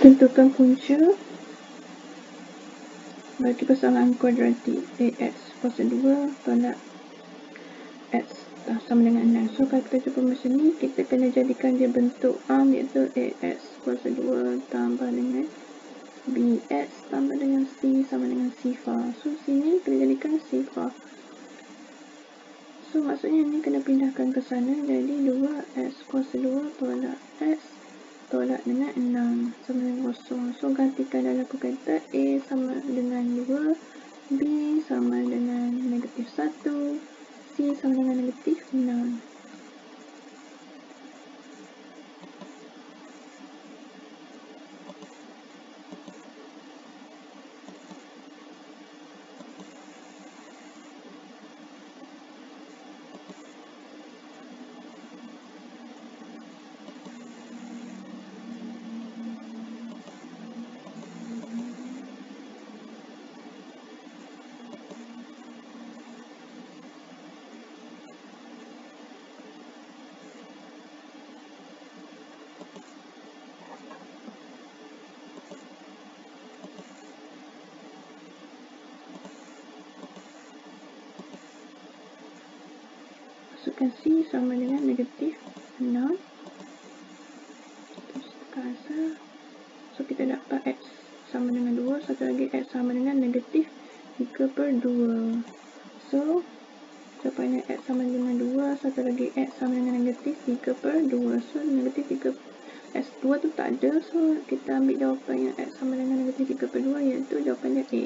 Tentukan punca bagi persamaan kuadratik AX kuasa 2 tolak X sama dengan 6. So, kalau kita cuba macam ni, kita kena jadikan dia bentuk arm iaitu AX kuasa 2 tambah dengan BX tambah dengan C sama dengan C far. So, sini kena jadikan C far. So, maksudnya ni kena pindahkan ke sana. Jadi, 2X kuasa 2 tolak X tolak dengan 6 sama dengan kosong. So, gantikan dalam perkata A sama dengan 2, B sama dengan negatif 1, C sama dengan negatif 6. Masukkan C sama dengan negatif 6 terus tekan asal. So kita dapat X sama dengan 2 satu lagi X sama dengan negatif 3 per 2 so jawapannya X sama dengan 2 satu lagi X sama dengan negatif 3 per 2 so negatif 3 X 2 tu tak ada. So kita ambil jawapan yang X sama dengan negatif 3 per 2 iaitu jawapannya A